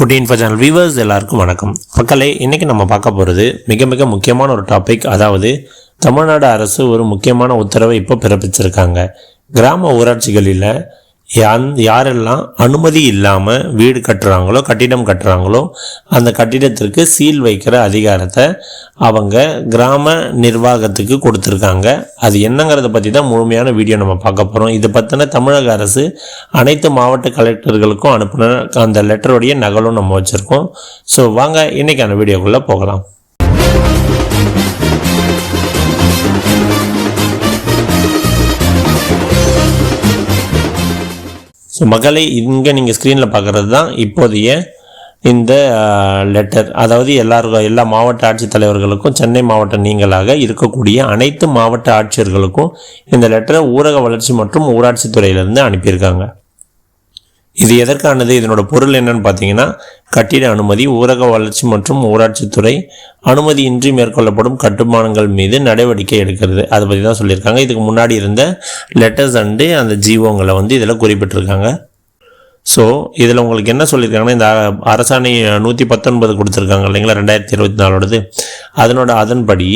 குட்டி info channel viewers எல்லாருக்கும் வணக்கம். மக்களே இன்றைக்கி நம்ம பார்க்க போகிறது மிக மிக முக்கியமான ஒரு டாபிக் அதாவது தமிழ்நாடு அரசு ஒரு முக்கியமான உத்தரவை இப்போ பிறப்பிச்சிருக்காங்க. கிராம ஊராட்சிகளில் யான் யாரெல்லாம் அனுமதி இல்லாமல் வீடு கட்டுறாங்களோ கட்டிடம் கட்டுறாங்களோ அந்த கட்டிடத்திற்கு சீல் வைக்கிற அதிகாரத்தை அவங்க கிராம நிர்வாகத்துக்கு கொடுத்துருக்காங்க. அது என்னங்கிறத பற்றி தான் முழுமையான வீடியோ நம்ம பார்க்க போகிறோம் இதை பற்றின தமிழக அரசு அனைத்து மாவட்ட கலெக்டர்களுக்கும் அனுப்பின அந்த லெட்டருடைய நகலும் நம்ம வச்சுருக்கோம். ஸோ வாங்க இன்றைக்கான வீடியோக்குள்ளே போகலாம். ஸோ மக்களை இங்கே நீங்கள் ஸ்க்ரீனில் பார்க்குறது தான் இப்போதைய இந்த லெட்டர் அதாவது எல்லாருக்கும் எல்லா மாவட்ட ஆட்சித்தலைவர்களுக்கும் சென்னை மாவட்ட நீங்களாக இருக்கக்கூடிய அனைத்து மாவட்ட ஆட்சியர்களுக்கும் இந்த லெட்டரை ஊரக வளர்ச்சி மற்றும் ஊராட்சி துறையிலிருந்து அனுப்பியிருக்காங்க. இது எதற்கானது? இதனோட பொருள் என்னன்னு பார்த்தீங்கன்னா கட்டிட அனுமதி ஊரக வளர்ச்சி மற்றும் ஊராட்சித்துறை அனுமதியின்றி மேற்கொள்ளப்படும் கட்டுமானங்கள் மீது நடவடிக்கை எடுக்கிறது. அதை பற்றி தான் சொல்லியிருக்காங்க. இதுக்கு முன்னாடி இருந்த லெட்டர்ஸ் அண்டு அந்த ஜீவோங்களை வந்து இதில் குறிப்பிட்டிருக்காங்க. ஸோ இதில் உங்களுக்கு என்ன சொல்லியிருக்காங்கன்னா இந்த அரசாணை நூற்றி பத்தொன்பது கொடுத்துருக்காங்க இல்லைங்களா? ரெண்டாயிரத்தி இருபத்தி நாலோடது. அதனோட அதன்படி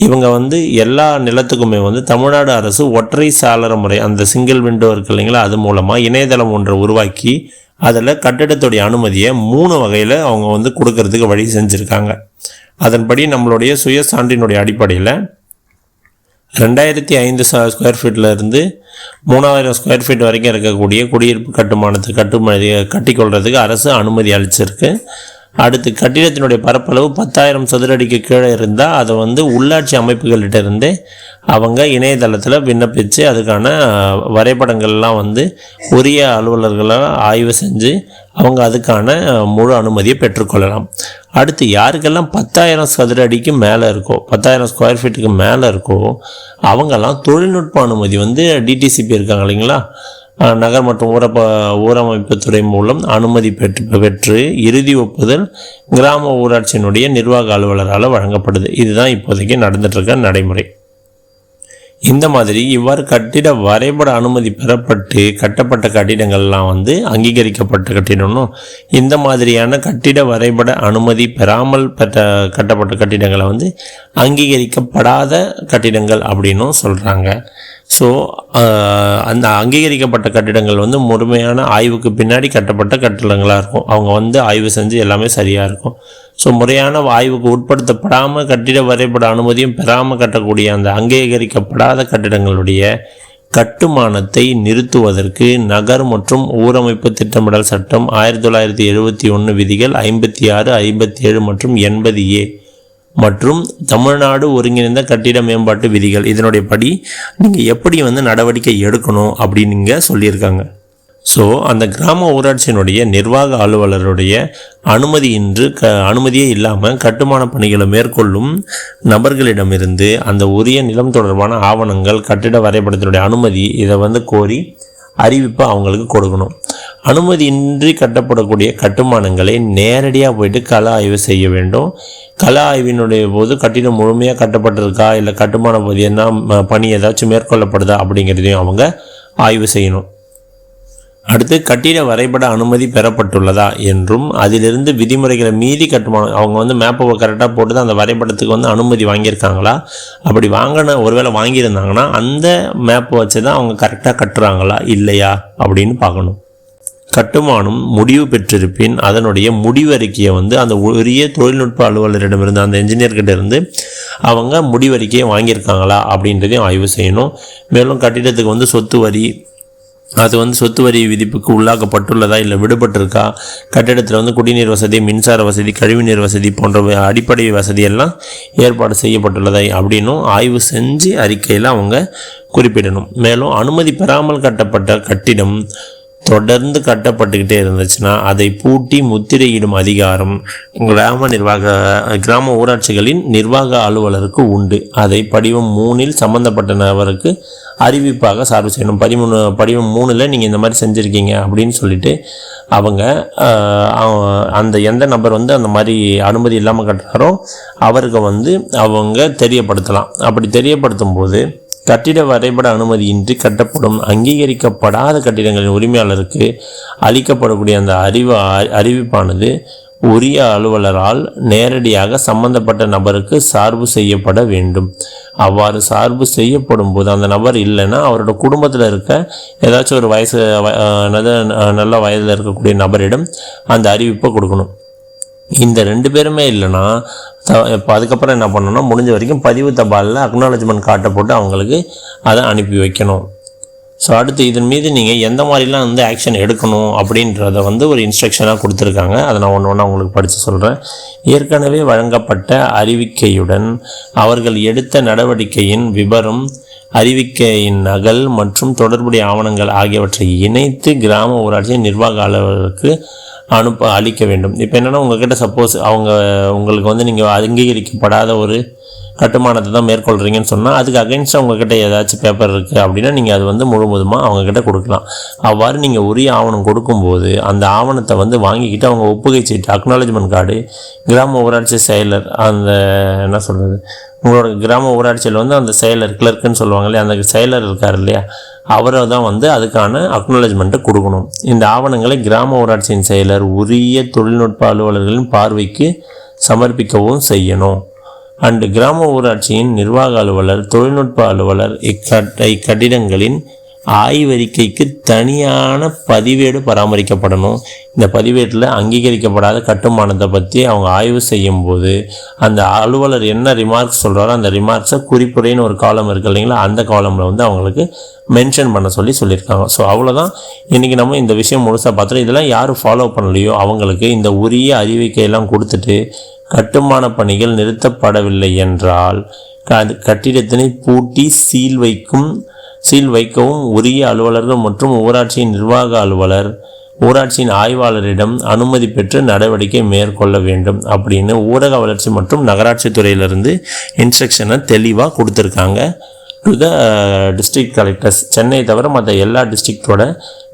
இவங்க வந்து எல்லா நிலத்துக்குமே வந்து தமிழ்நாடு அரசு ஒற்றை சாளர முறை அந்த சிங்கிள் விண்டோ இருக்கு இல்லைங்களா அது மூலமாக இணையதளம் ஒன்றை உருவாக்கி அதில் கட்டிடத்துடைய அனுமதியை மூணு வகையில் அவங்க வந்து கொடுக்கறதுக்கு வழி செஞ்சுருக்காங்க. அதன்படி நம்மளுடைய சுய சான்றினுடைய அடிப்படையில் ரெண்டாயிரத்தி ஐந்து ஸ்கொயர் ஃபீட்டில் இருந்து மூணாயிரம் ஸ்கொயர் ஃபீட் வரைக்கும் இருக்கக்கூடிய குடியிருப்பு கட்டுமானத்தை கட்டுமதி கட்டிக்கொள்கிறதுக்கு அரசு அனுமதி அளிச்சிருக்கு. அடுத்து கட்டிடத்தினுடைய பரப்பளவு பத்தாயிரம் சதுர அடிக்கு கீழே இருந்தால் அதை வந்து உள்ளாட்சி அமைப்புகளிட்டிருந்தே அவங்க இணையதளத்தில் விண்ணப்பித்து அதுக்கான வரைபடங்கள்லாம் வந்து உரிய அலுவலர்களால் ஆய்வு செஞ்சு அவங்க அதுக்கான முழு அனுமதியை பெற்றுக்கொள்ளலாம் அடுத்து யாருக்கெல்லாம் பத்தாயிரம் சதுர அடிக்கு மேலே இருக்கோ பத்தாயிரம் ஸ்கொயர் ஃபீட்டுக்கு மேலே இருக்கோ அவங்கெல்லாம் தொழில்நுட்ப அனுமதி வந்து டிடிசிபி இருக்காங்க இல்லைங்களா? நகர் மற்றும் ஊரப்ப ஊரமைப்புத்துறை மூலம் அனுமதி பெற்று பெற்று இறுதி ஒப்புதல் கிராம ஊராட்சியினுடைய நிர்வாக அலுவலரால் வழங்கப்படுது. இதுதான் இப்போதைக்கு நடந்துட்டுருக்க நடைமுறை. இந்த மாதிரி இவ்வாறு கட்டிட வரைபட அனுமதி பெறப்பட்டு கட்டப்பட்ட கட்டிடங்கள்லாம் வந்து அங்கீகரிக்கப்பட்ட கட்டிடம்னும் இந்த மாதிரியான கட்டிட வரைபட அனுமதி பெறாமல் பெற்ற கட்டப்பட்ட கட்டிடங்களை வந்து அங்கீகரிக்கப்படாத கட்டிடங்கள் அப்படின்னும் சொல்கிறாங்க ஸோ uh, அந்த அங்கீகரிக்கப்பட்ட கட்டிடங்கள் வந்து முழுமையான ஆய்வுக்கு பின்னாடி கட்டப்பட்ட கட்டிடங்களாக இருக்கும். அவங்க வந்து ஆய்வு செஞ்சு எல்லாமே சரியாக இருக்கும். ஸோ முறையான ஆய்வுக்கு உட்படுத்தப்படாமல் கட்டிட வரைபட அனுமதியும் பெறாமல் கட்டக்கூடிய அந்த அங்கீகரிக்கப்படாத கட்டிடங்களுடைய கட்டுமானத்தை நிறுத்துவதற்கு நகர் மற்றும் ஊரமைப்பு திட்டமிடல் சட்டம் ஆயிரத்தி தொள்ளாயிரத்தி எழுபத்தி ஒன்று விதிகள் ஐம்பத்தி ஆறு ஐம்பத்தி ஏழு மற்றும் எண்பது ஏ மற்றும் தமிழ்நாடு ஒருங்கிணைந்த கட்டிட மேம்பாட்டு விதிகள் இதனுடைய படி நீங்கள் எப்படி வந்து நடவடிக்கை எடுக்கணும் அப்படின்னு இங்கே சொல்லியிருக்காங்க. ஸோ அந்த கிராம ஊராட்சியினுடைய நிர்வாக அலுவலருடைய அனுமதியின்றி க அனுமதியே இல்லாமல் கட்டுமான பணிகளை மேற்கொள்ளும் நபர்களிடமிருந்து அந்த உரிய நிலம் தொடர்பான ஆவணங்கள் கட்டிட வரைபடத்தினுடைய அனுமதி இதை வந்து கோரி அறிவிப்பை அவங்களுக்கு கொடுக்கணும். அனுமதியின்றி கட்டப்படக்கூடிய கட்டுமானங்களை நேரடியாக போயிட்டு கள ஆய்வு செய்ய வேண்டும். கள ஆய்வினுடைய போது கட்டிடம் முழுமையாக கட்டப்பட்டிருக்கா? இல்லை கட்டுமான போது என்ன பணி ஏதாச்சும் மேற்கொள்ளப்படுதா அப்படிங்கிறதையும் அவங்க ஆய்வு செய்யணும். அடுத்து கட்டிட வரைபட அனுமதி பெறப்பட்டுள்ளதா என்றும் அதிலிருந்து விதிமுறைகளை மீறி கட்டுமானம் அவங்க வந்து மேப்பை கரெக்டாக போட்டு தான் அந்த வரைபடத்துக்கு வந்து அனுமதி வாங்கியிருக்காங்களா? அப்படி வாங்கின ஒருவேளை வாங்கியிருந்தாங்கன்னா அந்த மேப்பை வச்சு தான் அவங்க கரெக்டாக கட்டுறாங்களா? இல்லையா? அப்படின்னு பார்க்கணும். கட்டுமானம் முடிவு பெற்றிருப்பின் அதனுடைய முடிவறிக்கையை வந்து அந்த உரிய தொழில்நுட்ப அலுவலரிடமிருந்து அந்த என்ஜினியர்கிட்ட இருந்து அவங்க முடிவறிக்கையை வாங்கியிருக்காங்களா அப்படின்றதையும் ஆய்வு செய்யணும். மேலும் கட்டிடத்துக்கு வந்து சொத்து வரி அது வந்து சொத்து வரி விதிப்புக்கு உள்ளாக்கப்பட்டுள்ளதா இல்லை விடுபட்டிருக்கா? கட்டிடத்தில் வந்து குடிநீர் வசதி மின்சார வசதி கழிவுநீர் வசதி போன்ற அடிப்படை வசதியெல்லாம் ஏற்பாடு செய்யப்பட்டுள்ளதா அப்படின்னும் ஆய்வு செஞ்சு அறிக்கையில் அவங்க குறிப்பிடணும். மேலும் அனுமதி பெறாமல் கட்டப்பட்ட கட்டிடம் தொடர்ந்து கட்டப்பட்டுக்கிட்டே இருந்துச்சுன்னா அதை பூட்டி முத்திரையிடும் அதிகாரம் கிராம நிர்வாக கிராம ஊராட்சிகளின் நிர்வாக அலுவலருக்கு உண்டு. அதை படிவம் மூணில் சம்மந்தப்பட்ட நபருக்கு அறிவிப்பாக சார்பு செய்யணும். பதிமூணு படிவம் மூணில் நீங்கள் இந்த மாதிரி செஞ்சுருக்கீங்க அப்படின்னு சொல்லிட்டு அவங்க அந்த எந்த நபர் வந்து அந்த மாதிரி அனுமதி இல்லாமல் கட்டுறாரோ அவருக்கு வந்து அவங்க தெரியப்படுத்தலாம். அப்படி தெரியப்படுத்தும் போது கட்டிட வரைபட அனுமதியின்றி கட்டப்படும் அங்கீகரிக்கப்படாத கட்டிடங்களின் உரிமையாளருக்கு அளிக்கப்படக்கூடிய அந்த அறிவு அறிவிப்பானது உரிய அலுவலரால் நேரடியாக சம்பந்தப்பட்ட நபருக்கு சார்பு செய்யப்பட வேண்டும். அவ்வாறு சார்பு செய்யப்படும் போது அந்த நபர் இல்லைன்னா அவரோட குடும்பத்தில் இருக்க ஏதாச்சும் ஒரு வயசு நல்ல வயதில் இருக்கக்கூடிய நபரிடம் அந்த அறிவிப்பை கொடுக்கணும். இந்த ரெண்டு பேருமே இல்லைன்னா த- இப்போ அதுக்கப்புறம் என்ன பண்ணணும்னா முடிஞ்ச வரைக்கும் பதிவு தபாலில் அக்னாலஜ்மெண்ட் காட்டை போட்டு அவங்களுக்கு அதை அனுப்பி வைக்கணும். ஸோ அடுத்து இதன் மீது நீங்கள் எந்த மாதிரிலாம் வந்து ஆக்ஷன் எடுக்கணும் அப்படின்றத வந்து ஒரு இன்ஸ்ட்ரக்ஷனாக கொடுத்துருக்காங்க. அதை நான் ஒன்று ஒன்றா உங்களுக்கு படித்து சொல்கிறேன் ஏற்கனவே வழங்கப்பட்ட அறிவிக்கையுடன் அவர்கள் எடுத்த நடவடிக்கையின் விபரம் அறிவிக்கையின் நகல் மற்றும் தொடர்புடைய ஆவணங்கள் ஆகியவற்றை இணைத்து கிராம ஊராட்சி நிர்வாக அளவுக்கு அனுப்ப அளிக்க வேண்டும். இப்போ என்னென்னா உங்ககிட்ட சப்போஸ் அவங்க உங்களுக்கு வந்து நீங்கள் அங்கீகரிக்கப்படாத ஒரு கட்டுமானத்தை தான் மேற்கொள்கிறீங்கன்னு சொன்னால் அதுக்கு அகைன்ஸ்டாக உங்ககிட்ட ஏதாச்சும் பேப்பர் இருக்குது அப்படின்னா நீங்கள் அது வந்து முழுவதுமாக அவங்கக்கிட்ட கொடுக்கலாம். அவ்வாறு நீங்கள் உரிய ஆவணம் கொடுக்கும்போது அந்த ஆவணத்தை வந்து வாங்கிக்கிட்டு அவங்க ஒப்புகை சீட்டு அக்னாலஜ்மெண்ட் கார்டு கிராம ஊராட்சி செயலர் அந்த என்ன சொல்கிறது உங்களோட கிராம ஊராட்சியில் வந்து அந்த செயலர் கிளர்க்குன்னு சொல்லுவாங்க இல்லையா அந்த செயலர் இருக்கார் இல்லையா அவரை தான் வந்து அதுக்கான அக்னாலஜ்மெண்ட்டை கொடுக்கணும். இந்த ஆவணங்களை கிராம ஊராட்சியின் செயலர் உரிய தொழில்நுட்ப அலுவலர்களின் பார்வைக்கு சமர்ப்பிக்கவும் செய்யணும். அண்டு கிராம ஊராட்சியின் நிர்வாக அலுவலர் தொழில்நுட்ப அலுவலர் இக்கட் இக்கட்டிடங்களின் ஆய்வறிக்கைக்கு தனியான பதிவேடு பராமரிக்கப்படணும். இந்த பதிவேட்டில் அங்கீகரிக்கப்படாத கட்டுமானத்தை பற்றி அவங்க ஆய்வு செய்யும்போது அந்த அலுவலர் என்ன ரிமார்க்ஸ் சொல்கிறாரோ அந்த ரிமார்க்ஸை குறிப்புரைன்னு ஒரு காலம் இருக்கு இல்லைங்களா அந்த காலமில் வந்து அவங்களுக்கு மென்ஷன் பண்ண சொல்லி சொல்லியிருக்காங்க. ஸோ அவ்வளோதான் இன்றைக்கி நம்ம இந்த விஷயம் முழுசாக பார்த்துட்டு இதெல்லாம் யார் ஃபாலோ பண்ணலையோ அவங்களுக்கு இந்த உரிய அறிவிக்கையெல்லாம் கொடுத்துட்டு கட்டுமான பணிகள் நிறுத்தப்படவில்லை என்றால் க- கட்டிடத்தினை பூட்டி சீல் வைக்கும் சீல் வைக்கவும் உரிய அலுவலர்கள் மற்றும் ஊராட்சியின் நிர்வாக அலுவலர் ஊராட்சியின் ஆய்வாளரிடம் அனுமதி பெற்று நடவடிக்கை மேற்கொள்ள வேண்டும் அப்படின்னு ஊரக வளர்ச்சி மற்றும் நகராட்சி துறையிலிருந்து இன்ஸ்ட்ரக்ஷனை தெளிவாக கொடுத்துருக்காங்க. To the district collectors Chennai தவிர மற்ற எல்லா டிஸ்ட்ரிக்டோட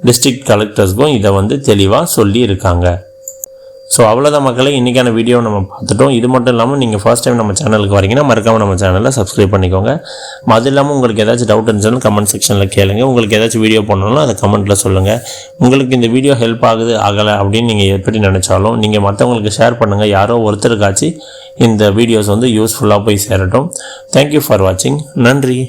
டிஸ்ட்ரிக்ட் கலெக்டர்ஸ்க்கும் இதை வந்து தெளிவாக சொல்லி இருக்காங்க ஸோ அவ்வளோதான் மக்களே. இன்றைக்கான வீடியோ நம்ம பார்த்துட்டோம். இது மட்டும் இல்லாமல் நீங்கள் ஃபர்ஸ்ட் டைம் நம்ம சேனலுக்கு வரீங்கன்னா மறக்காமல் நம்ம சேனலை சப்ஸ்கிரைப் பண்ணிக்கோங்க. அது இல்லாமல் உங்களுக்கு ஏதாச்சும் டவுட் இருந்துச்சுன்னா கமெண்ட் செக்ஷனில் கேளுங்க. உங்களுக்கு ஏதாச்சும் வீடியோ பண்ணணும்னா அதை கமெண்ட்டில் சொல்லுங்கள் உங்களுக்கு இந்த வீடியோ ஹெல்ப் ஆகுது ஆகலை அப்படின்னு நீங்கள் எப்படி நினச்சாலும் நீங்கள் மற்றவங்களுக்கு ஷேர் பண்ணுங்கள் யாரோ ஒருத்தருக்காச்சும் இந்த வீடியோஸ் வந்து யூஸ்ஃபுல்லாக போய் சேரட்டும். தேங்க்யூ ஃபார் வாட்சிங் நன்றி.